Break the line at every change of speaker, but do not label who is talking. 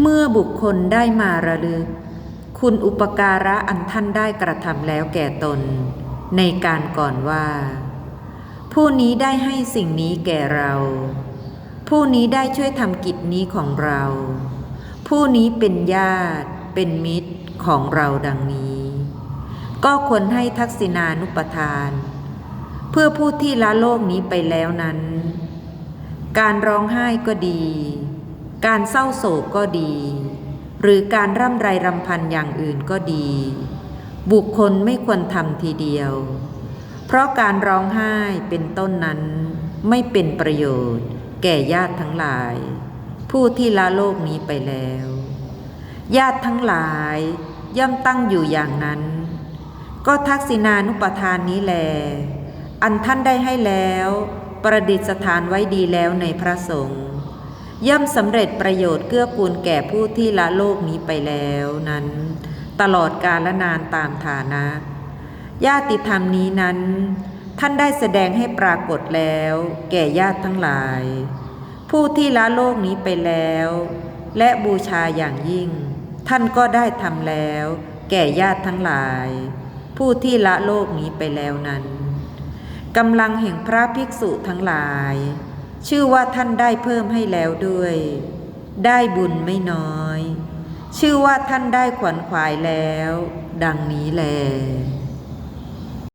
เมื่อบุคคลได้มาระลึก คุณอุปการะอันท่านได้กระทำแล้วแก่ตน ในการก่อนว่า ผู้นี้ได้ให้สิ่งนี้แก่เรา ผู้นี้ได้ช่วยทำกิจนี้ของเรา ผู้นี้เป็นญาติ เป็นมิตรของเราดังนี้ ก็ควรให้ทักษิณานุปทาน เพื่อผู้ที่ละโลกนี้ไปแล้วนั้น การร้องไห้ก็ดี การเศร้าโศกก็ดี หรือการร่ำไรรำพันอย่างอื่นก็ดี บุคคลไม่ควรทำทีเดียว เพราะการร้องไห้เป็นต้นนั้นไม่เป็นประโยชน์ แก่ญาติทั้งหลาย ผู้ที่ละโลกนี้ไปแล้ว ญาติทั้งหลายย่อมตั้งอยู่อย่างนั้น ก็ทักษิณานุปทานนี้แล อันท่านได้ให้แล้ว ประดิษฐานไว้ดีแล้วในพระสงฆ์ ย่อมสำเร็จประโยชน์เกื้อกูลแก่ผู้ที่ละโลกนี้ไปแล้วนั้น ตลอดกาลนานตามฐานะ ญาติธรรมนี้นั้น ท่านได้แสดงให้ปรากฏแล้ว แก่ญาติทั้งหลาย ผู้ที่ละโลกนี้ไปแล้ว และบูชาอย่างยิ่ง ท่านก็ได้ทำแล้ว แก่ญาติทั้งหลาย ผู้ที่ละโลกนี้ไปแล้วนั้นกำลังแห่งพระภิกษุทั้งหลาย ชื่อว่าท่านได้เพิ่มให้แล้วด้วย ได้บุญไม่น้อย ชื่อว่าท่านได้ขวนขวายแล้ว ดังนี้แล